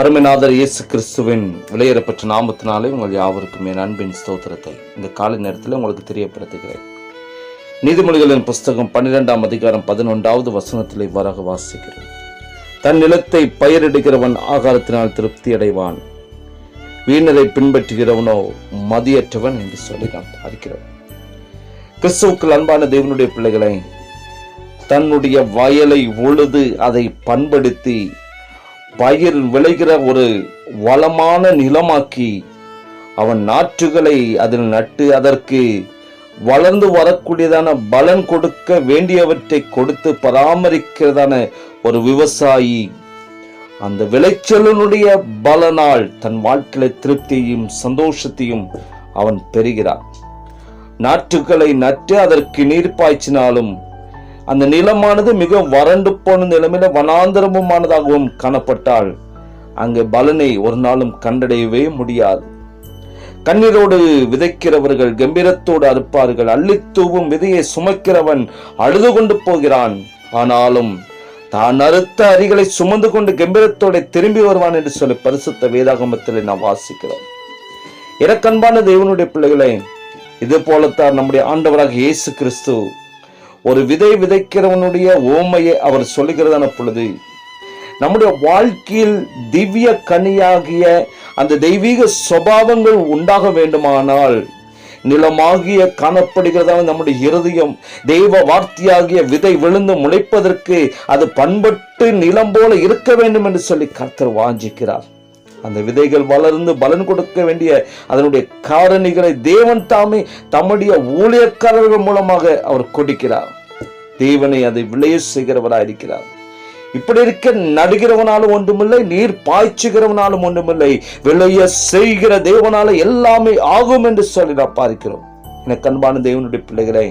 அருமைநாதர் இயேசு கிறிஸ்துவின் விலையேறப்பட்ட நாமத்தினாலே உங்கள் யாவருக்கும் என் அன்பின் ஸ்தோத்திரத்தை. இந்த காலை நேரத்தில் உங்களுக்கு தெரியப்படுத்துகிறேன். நீதிமொழிகளின் புஸ்தகம் பன்னிரெண்டாம் அதிகாரம் பதினொன்றாவது வசனத்தில் இவ்வாறாக வாசிக்கிறது. தன் நிலத்தை பயிரிடுகிறவன் ஆகாரத்தினால் திருப்தி அடைவான். வீணரை பின்பற்றுகிறவனோ மதியற்றவன் என்று சொல்லி நாம் பார்க்கிறோம் கிறிஸ்துவுக்குள் அன்பான தேவனுடைய பிள்ளைகளை தன்னுடைய வயலை உழுது அதை பண்படுத்தி பயிர் விளைகிற ஒரு வளமான நிலமாக்கி அவன் நாற்றுகளை அதில் நட்டு அதற்கு வளர்ந்து வரக்கூடியதான பலன் கொடுக்க வேண்டியவற்றை கொடுத்து பராமரிக்கிறதான ஒரு விவசாயி. அந்த விளைச்சலனுடைய பலனால் தன் வாழ்க்கையில திருப்தியையும் சந்தோஷத்தையும் அவன் பெறுகிறான். நாற்றுகளை நட்டு அதற்கு நீர் பாய்ச்சினாலும் அந்த நிலமானது மிக வறண்டு போன நிலமில வனாந்தரமுமானதாகவும் காணப்பட்டால் அங்கே பலனை ஒரு நாளும் கண்டடையவே முடியாது. கண்ணீரோடு விதைக்கிறவர்கள் கம்பீரத்தோடு அறுப்பார்கள். அள்ளித்தூவும் விதையை சுமக்கிறவன் அழுது கொண்டு போகிறான். ஆனாலும் தான் அறுத்த அரிகளை சுமந்து கொண்டு கம்பீரத்தோட திரும்பி வருவான் என்று சொல்லி பரிசுத்த வேதாகமத்தில் நாம் வாசிக்கிறோம். இறக்கன்பான தேவனுடைய பிள்ளைகளை இது போலத்தான் நம்முடைய ஆண்டவராக இயேசு கிறிஸ்து ஒரு விதை விதைக்கிறவனுடைய ஓமையை அவர் சொல்லுகிறதான பொழுது நம்முடைய வாழ்க்கையில் திவ்ய கனியாகிய அந்த தெய்வீக சுபாவங்கள் உண்டாக வேண்டுமானால் நிலமாகிய காணப்படுகிறதான நம்முடைய இருதயம் தெய்வ வார்த்தையாகிய விதை விழுந்து முளைப்பதற்கு அது பண்பட்டு நிலம் போல இருக்க வேண்டும் என்று சொல்லி கர்த்தர் வாஞ்சிக்கிறார். அந்த விதைகள் வளர்ந்து பலன் கொடுக்க வேண்டிய அதனுடைய காரணிகளை தேவன் தாமே தம்முடைய ஊழியக்காரர்கள் மூலமாக அவர் கொடுக்கிறார். தேவனை அதை விளைய செய்கிறவராக இருக்கிறார். இப்படி இருக்க நடுகிறவனாலும் ஒன்றுமில்லை நீர் பாய்ச்சுகிறவனாலும் ஒன்றுமில்லை விளைய செய்கிற தேவனால எல்லாமே ஆகும் என்று சொல்லி நான் பார்க்கிறோம். எனக்கு அன்பான தேவனுடைய பிள்ளைகளை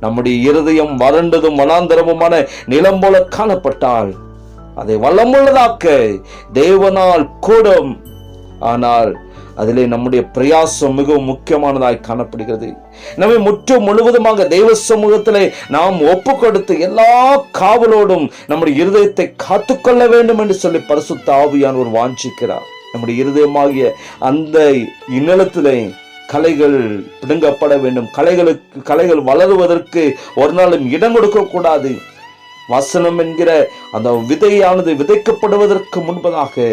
நம்முடைய இருதயம் வறண்டதும் வனாந்தரமுமான நிலம் போல காணப்பட்டால் அதை வளமுள்ளதாக்க தேவனால் கூடும். ஆனால் அதிலே நம்முடைய பிரயாசம் மிகவும் முக்கியமானதாய் காணப்படுகிறது. நம்மை முற்று முழுவதுமாக தெய்வ சமூகத்திலே நாம் ஒப்பு கொடுத்து எல்லா காவலோடும் நம்முடைய இருதயத்தை காத்துக்கொள்ள வேண்டும் என்று சொல்லி பரிசுத்த ஆவியான் ஒரு வாஞ்சிக்கிறார். நம்முடைய இருதயமாகிய அந்த இன்னலத்திலே கலைகள் பிடுங்கப்பட வேண்டும். கலைகளுக்கு கலைகள் வளருவதற்கு ஒரு நாளும் இடம் கொடுக்கக்கூடாது. வசனம் என்கிற அந்த விதையானது விதைக்கப்படுவதற்கு முன்பதாக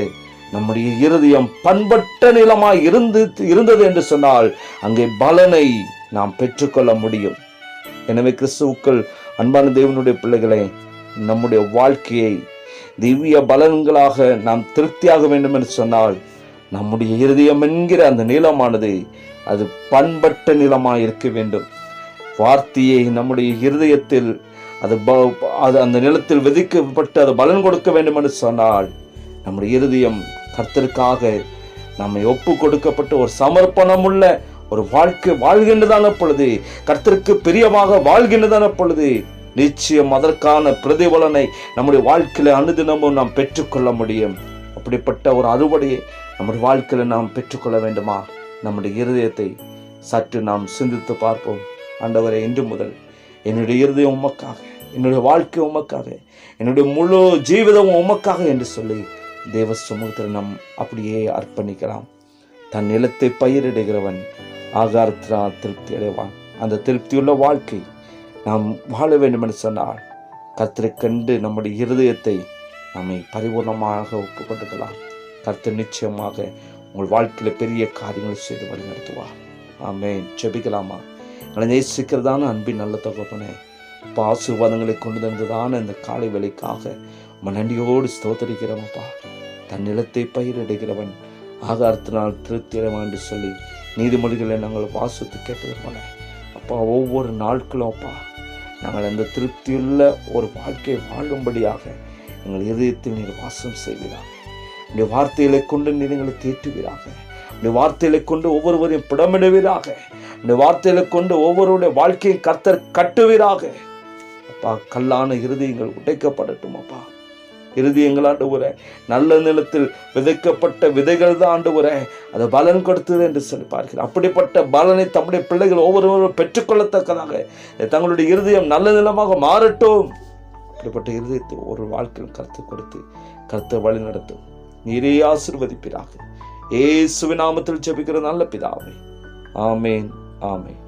நம்முடைய இருதயம் பண்பட்ட நிலமாய் இருந்து இருந்தது என்று சொன்னால் அங்கே பலனை நாம் பெற்றுக்கொள்ள முடியும். எனவே கிறிஸ்துவுக்கள் அன்பான தேவனுடைய பிள்ளைகளை நம்முடைய வாழ்க்கையை திவ்ய பலன்களாக நாம் திருப்தியாக வேண்டும் என்று சொன்னால் நம்முடைய இருதயம் என்கிற அந்த நிலமானது அது பண்பட்ட நிலமாக இருக்க வேண்டும். வார்த்தையை நம்முடைய இருதயத்தில் அது அது அந்த நிலத்தில் விதிக்கப்பட்டு அது பலன் கொடுக்க வேண்டும் என்று சொன்னால் நம்முடைய இருதயம் கர்த்தருக்காக நம்மை ஒப்பு கொடுக்கப்பட்ட ஒரு சமர்ப்பணமுள்ள ஒரு வாழ்க்கை வாழ்கின்றதான பொழுது கர்த்தருக்கு பிரியமாக வாழ்கின்றதான பொழுது நிச்சயம் அதற்கான பிரதிபலனை நம்முடைய வாழ்க்கையில அனுதினமும் நாம் பெற்றுக்கொள்ள முடியும். அப்படிப்பட்ட ஒரு அறுவடையை நம்முடைய வாழ்க்கையில நாம் பெற்றுக்கொள்ள வேண்டுமா? நம்முடைய இருதயத்தை சற்று நாம் சிந்தித்து பார்ப்போம். ஆண்டவரை இன்று முதல் என்னுடைய இருதயம் உமக்காக என்னுடைய வாழ்க்கை உமக்காக என்னுடைய முழு ஜீவிதம் உமக்காக என்று சொல்லி தேவ சமூகத்தில் நம் அப்படியே அர்ப்பணிக்கலாம். தன் நிலத்தை பயிரிடுகிறவன் ஆகாரத்தினால் திருப்தி அடைவான். அந்த திருப்தியுள்ள வாழ்க்கை நாம் வாழ வேண்டும் என்று சொன்னால் கர்த்தரை கண்டு நம்முடைய இருதயத்தை நம்மை பரிபூர்ணமாக ஒப்பு கொடுக்கலாம் கர்த்தர் நிச்சயமாக உங்கள் வாழ்க்கையில் பெரிய காரியங்களை செய்து வழிநடத்துவார். ஆமே ஜெபிக்கலாமா? எங்களை நேசிக்கிறதான அன்பின் நல்ல தகப்பனே அப்பா ஆசீர்வாதங்களை கொண்டு தந்ததான இந்த காலை வேலைக்காக உம்மை நன்றியோடு ஸ்தோத்தரிக்கிறோமப்பா தன் நிலத்தை பயிரிடுகிறவன் ஆகாரத்தினால் திருப்தி என்று சொல்லி நீதிமொழிகளை நாங்கள் வாசித்து கேட்டது போல அப்பா ஒவ்வொரு நாட்களும் அப்பா நாங்கள் அந்த திருப்தியுள்ள ஒரு வாழ்க்கையை வாழும்படியாக எங்கள் இதயத்தில் நீர் வாசம் செய்வீராக. உடைய வார்த்தைகளை கொண்டு நீர் எங்களை தேற்றுவீராக. உடைய வார்த்தைகளை கொண்டு ஒவ்வொருவரையும் பிடமிடுவீராக. இந்த வார்த்தையில கொண்டு ஒவ்வொருடைய வாழ்க்கையை கர்த்தர் கட்டுவீராக. அப்பா கல்லான இருதயங்கள் உடைக்கப்படட்டும் அப்பா. இருதயங்கள் ஆண்டு நல்ல நிலத்தில் விதைக்கப்பட்ட விதைகள் தான் ஆண்டு அது பலன் கொடுத்தது என்று சொல்லி பார்க்கிறேன். அப்படிப்பட்ட பலனை தம்முடைய பிள்ளைகள் ஒவ்வொருவரும் பெற்றுக்கொள்ளத்தக்கதாக. தங்களுடைய இருதயம் நல்ல நிலமாக மாறட்டும். அப்படிப்பட்ட இருதயத்தை ஒரு வாழ்க்கையில் கருத்து கொடுத்து கருத்தை வழி நடத்தும். நீரே ஆசிர்வதிப்பிறாக ஏசுவின் நாமத்தில் ஜெபிக்கிற நல்ல பிதாவே. ஆமேன். ஆமேன்